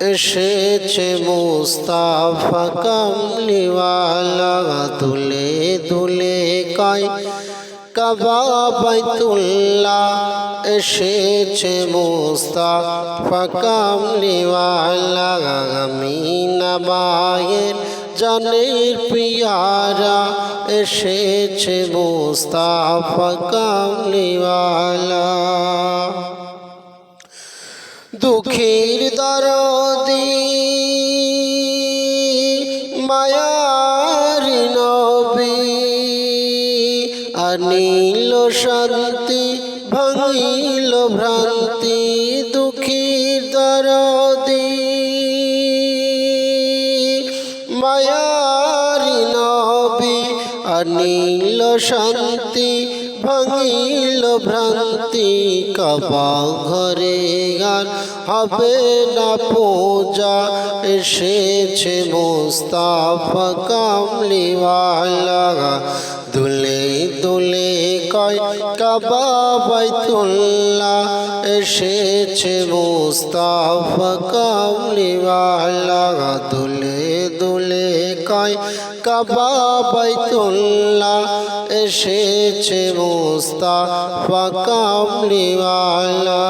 এসেছে মুস্তাফা কামলিওয়ালা, দুলে দুলে কয়। কাবা বাইতুল্লাহ, এসেছে মুস্তাফা কামলিওয়ালা, আমিনা মায়ের জানের পিয়ারা। এসেছে মুস্তাফা কামলিওয়ালা। দুঃখীর দরদি মায়ার নবী আনিল শান্তি ভাঙিল ভ্রান্তি দুঃখীর দরদি মায়ার নবী আনিল শান্তি ভাঙিল ভ্রান্তি কবা ঘরে গান। হবে না পূজা, এসেছে মুস্তাফা কামলিওয়ালা। দুলে দুলে কয়, কাবা বাইতুল্লাহ, এসেছে মুস্তাফা কামলিওয়ালা। দুলে দুলে কয় কাবা বাইতুল্লাহ এসেছে মুস্তাফা কামলিওয়ালা